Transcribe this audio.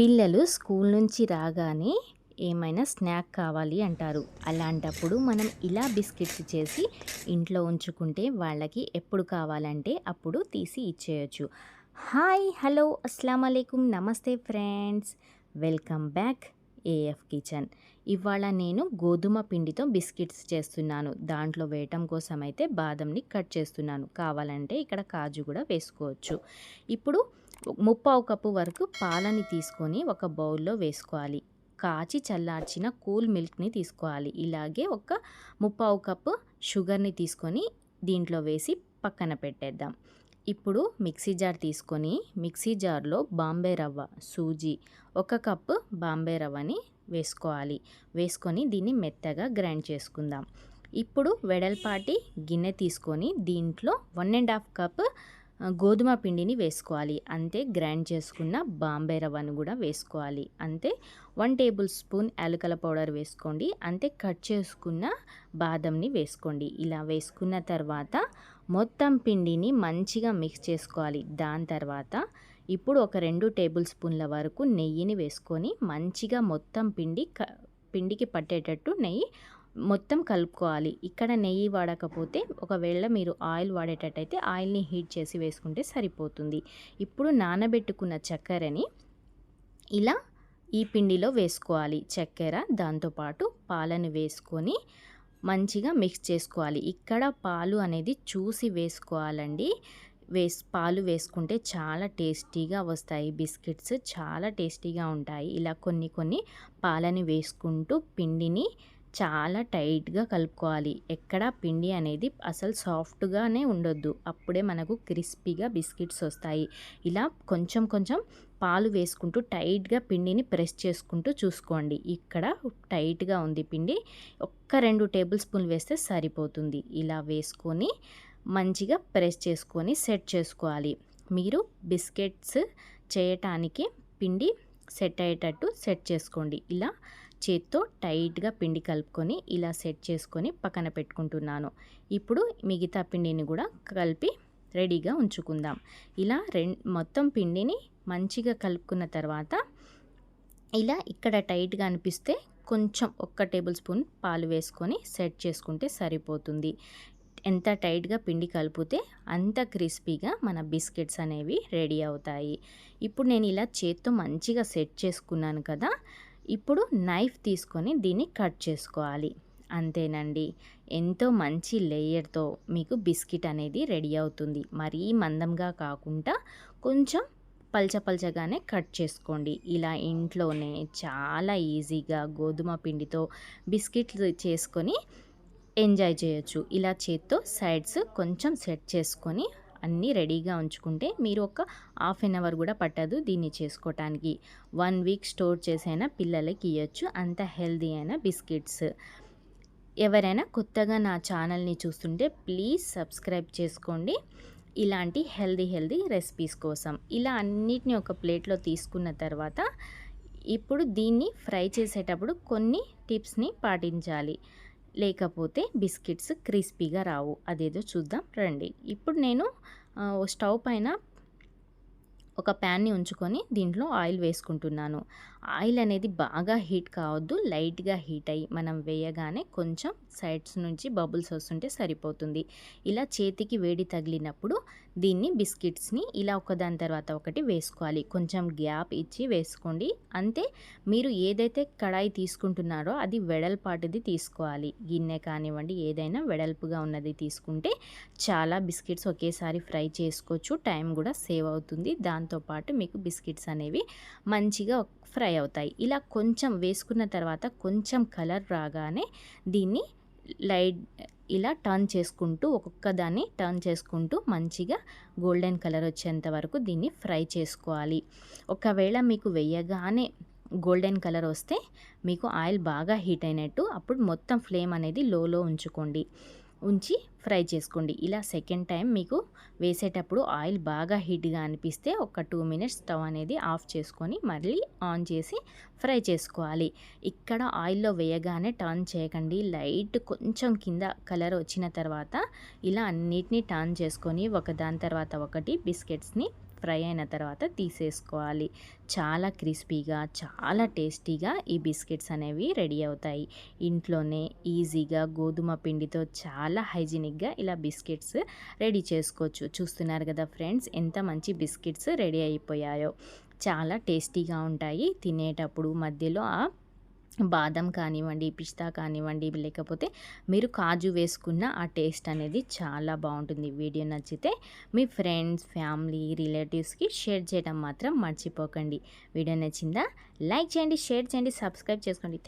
పిల్లలు స్కూల్ నుంచి రాగానే ఏమైనా స్నాక్ కావాలి అంటారు. అలాంటప్పుడు మనం ఇలా బిస్కెట్స్ చేసి ఇంట్లో ఉంచుకుంటే వాళ్ళకి ఎప్పుడు కావాలంటే అప్పుడు తీసి ఇచ్చేయచ్చు. హాయ్ హలో అస్సలం అయికం నమస్తే friends. Welcome back AF kitchen. ఇవాళ నేను గోధుమ పిండితో బిస్కెట్స్ చేస్తున్నాను. దాంట్లో వేయటం కోసం అయితే బాదంని కట్ చేస్తున్నాను. కావాలంటే ఇక్కడ కాజు కూడా వేసుకోవచ్చు. ఇప్పుడు ముప్పావు కప్పు వరకు పాలని తీసుకొని ఒక బౌల్లో వేసుకోవాలి. కాచి చల్లార్చిన కూల్ మిల్క్ని తీసుకోవాలి. ఇలాగే ఒక ముప్పావు కప్పు షుగర్ని తీసుకొని దీంట్లో వేసి పక్కన పెట్టేద్దాం. ఇప్పుడు మిక్సీ జార్ తీసుకొని మిక్సీ జార్లో బాంబే రవ్వ సూజీ ఒక కప్పు బాంబే రవ్వని వేసుకోవాలి. వేసుకొని దీన్ని మెత్తగా గ్రైండ్ చేసుకుందాం. ఇప్పుడు వెడల్పాటి గిన్నె తీసుకొని దీంట్లో వన్ అండ్ హాఫ్ కప్ గోధుమ పిండిని వేసుకోవాలి. అంతే గ్రైండ్ చేసుకున్న బాంబే రవ్వను కూడా వేసుకోవాలి. అంతే వన్ టేబుల్ స్పూన్ యాలకల పౌడర్ వేసుకోండి. అంతే కట్ చేసుకున్న బాదంని వేసుకోండి. ఇలా వేసుకున్న తర్వాత మొత్తం పిండిని మంచిగా మిక్స్ చేసుకోవాలి. దాని తర్వాత ఇప్పుడు ఒక రెండు టేబుల్ స్పూన్ల వరకు నెయ్యిని వేసుకొని మంచిగా మొత్తం పిండి క పిండికి పట్టేటట్టు నెయ్యి మొత్తం కలుపుకోవాలి. ఇక్కడ నెయ్యి వాడకపోతే ఒకవేళ మీరు ఆయిల్ వాడేటట్టయితే ఆయిల్ని హీట్ చేసి వేసుకుంటే సరిపోతుంది. ఇప్పుడు నానబెట్టుకున్న చక్కెరని ఇలా ఈ పిండిలో వేసుకోవాలి. చక్కెర దాంతోపాటు పాలను వేసుకొని మంచిగా మిక్స్ చేసుకోవాలి. ఇక్కడ పాలు అనేది చూసి వేసుకోవాలండి. వేస్ పాలు వేసుకుంటే చాలా టేస్టీగా వస్తాయి. బిస్కెట్స్ చాలా టేస్టీగా ఉంటాయి. ఇలా కొన్ని కొన్ని పాలని వేసుకుంటూ పిండిని చాలా టైట్గా కలుపుకోవాలి. ఎక్కడ పిండి అనేది అసలు సాఫ్ట్గానే ఉండొద్దు. అప్పుడే మనకు క్రిస్పీగా బిస్కెట్స్ వస్తాయి. ఇలా కొంచెం కొంచెం పాలు వేసుకుంటూ టైట్గా పిండిని ప్రెస్ చేసుకుంటూ చూసుకోండి. ఇక్కడ టైట్గా ఉంది పిండి. ఒక్క రెండు టేబుల్ స్పూన్లు వేస్తే సరిపోతుంది. ఇలా వేసుకొని మంచిగా ప్రెస్ చేసుకొని సెట్ చేసుకోవాలి. మీరు బిస్కెట్స్ చేయటానికి పిండి సెట్ అయ్యేటట్టు సెట్ చేసుకోండి. ఇలా చేత్తో టైట్గా పిండి కలుపుకొని ఇలా సెట్ చేసుకొని పక్కన పెట్టుకుంటున్నాను. ఇప్పుడు మిగతా పిండిని కూడా కలిపి రెడీగా ఉంచుకుందాం. ఇలా రెం మొత్తం పిండిని మంచిగా కలుపుకున్న తర్వాత ఇలా ఇక్కడ టైట్గా అనిపిస్తే కొంచెం ఒక్క టేబుల్ స్పూన్ పాలు వేసుకొని సెట్ చేసుకుంటే సరిపోతుంది. ఎంత టైట్గా పిండి కలిపితే అంత క్రిస్పీగా మన బిస్కెట్స్ అనేవి రెడీ అవుతాయి. ఇప్పుడు నేను ఇలా చేత్తో మంచిగా సెట్ చేసుకున్నాను కదా ఇప్పుడు నైఫ్ తీసుకొని దీన్ని కట్ చేసుకోవాలి. అంతేనండి. ఎంతో మంచి లేయర్తో మీకు బిస్కెట్ అనేది రెడీ అవుతుంది. మరీ మందంగా కాకుండా కొంచెం పల్చ పల్చగానే కట్ చేసుకోండి. ఇలా ఇంట్లోనే చాలా ఈజీగా గోధుమ పిండితో బిస్కెట్లు చేసుకొని ఎంజాయ్ చేయొచ్చు. ఇలా చేత్తో సైడ్స్ కొంచెం సెట్ చేసుకొని అన్నీ రెడీగా ఉంచుకుంటే మీరు ఒక హాఫ్ అన్ అవర్ కూడా పట్టదు దీన్ని చేసుకోవటానికి వన్ వీక్ స్టోర్ చేసైనా పిల్లలకి ఇవ్వచ్చు అంత హెల్దీ అయిన బిస్కెట్స్. ఎవరైనా కొత్తగా నా ఛానల్ని చూస్తుంటే ప్లీజ్ సబ్స్క్రైబ్ చేసుకోండి. ఇలాంటి హెల్దీ హెల్దీ రెసిపీస్ కోసం. ఇలా అన్నిటిని ఒక ప్లేట్లో తీసుకున్న తర్వాత ఇప్పుడు దీన్ని ఫ్రై చేసేటప్పుడు కొన్ని టిప్స్ని పాటించాలి. లేకపోతే బిస్కెట్స్ క్రిస్పీగా రావు. అదేదో చూద్దాం రండి. ఇప్పుడు నేను స్టవ్ పైన ఒక ప్యాన్ని ఉంచుకొని దీంట్లో ఆయిల్ వేసుకుంటున్నాను. ఆయిల్ అనేది బాగా హీట్ కావద్దు లైట్గా హీట్ అయ్యి మనం వేయగానే కొంచెం సైడ్స్ నుంచి బబుల్స్ వస్తుంటే సరిపోతుంది. ఇలా చేతికి వేడి తగిలినప్పుడు దీన్ని బిస్కెట్స్ని ఇలా ఒకదాని తర్వాత ఒకటి వేసుకోవాలి. కొంచెం గ్యాప్ ఇచ్చి వేసుకోండి. అంతే మీరు ఏదైతే కడాయి తీసుకుంటున్నారో అది వెడల్పాటిది తీసుకోవాలి. గిన్నె కానివ్వండి ఏదైనా వెడల్పుగా ఉన్నది తీసుకుంటే చాలా బిస్కెట్స్ ఒకేసారి ఫ్రై చేసుకోవచ్చు. టైం కూడా సేవ్ అవుతుంది. దాంతోపాటు మీకు బిస్కెట్స్ అనేవి మంచిగా ఫ్రై అవుతాయి. ఇలా కొంచెం వేసుకున్న తర్వాత కొంచెం కలర్ రాగానే దీన్ని లైట్ ఇలా టర్న్ చేసుకుంటూ ఒక్కొక్క దాన్ని టర్న్ చేసుకుంటూ మంచిగా గోల్డెన్ కలర్ వచ్చేంత వరకు దీన్ని ఫ్రై చేసుకోవాలి. ఒకవేళ మీకు వేయగానే గోల్డెన్ కలర్ వస్తే మీకు ఆయిల్ బాగా హీట్ అయినట్టు అప్పుడు మొత్తం ఫ్లేమ్ అనేది లోలో ఉంచుకోండి. ఉంచి ఫ్రై చేసుకోండి. ఇలా సెకండ్ టైం మీకు వేసేటప్పుడు ఆయిల్ బాగా హీట్గా అనిపిస్తే ఒక టూ మినిట్స్ స్టవ్ అనేది ఆఫ్ చేసుకొని మళ్ళీ ఆన్ చేసి ఫ్రై చేసుకోవాలి. ఇక్కడ ఆయిల్లో వేయగానే టర్న్ చేయకండి. లైట్ కొంచెం కింద కలర్ వచ్చిన తర్వాత ఇలా అన్నిటినీ టర్న్ చేసుకొని ఒకదాని తర్వాత ఒకటి బిస్కెట్స్ని ఫ్రై అయిన తర్వాత తీసేసుకోవాలి. చాలా క్రిస్పీగా చాలా టేస్టీగా ఈ బిస్కెట్స్ అనేవి రెడీ అవుతాయి. ఇంట్లోనే ఈజీగా గోధుమ పిండితో చాలా హైజీనిక్గా ఇలా బిస్కెట్స్ రెడీ చేసుకోవచ్చు. చూస్తున్నారు కదా ఫ్రెండ్స్ ఎంత మంచి బిస్కెట్స్ రెడీ అయిపోయాయో. చాలా టేస్టీగా ఉంటాయి. తినేటప్పుడు మధ్యలో ఆ బాదం కానివ్వండి పిస్తా కానివ్వండి లేకపోతే మీరు కాజు వేసుకున్న ఆ టేస్ట్ అనేది చాలా బాగుంటుంది. వీడియో నచ్చితే మీ ఫ్రెండ్స్ ఫ్యామిలీ రిలేటివ్స్కి షేర్ చేయడం మాత్రం మర్చిపోకండి. వీడియో నచ్చిందా? లైక్ చేయండి షేర్ చేయండి సబ్స్క్రైబ్ చేసుకోండి.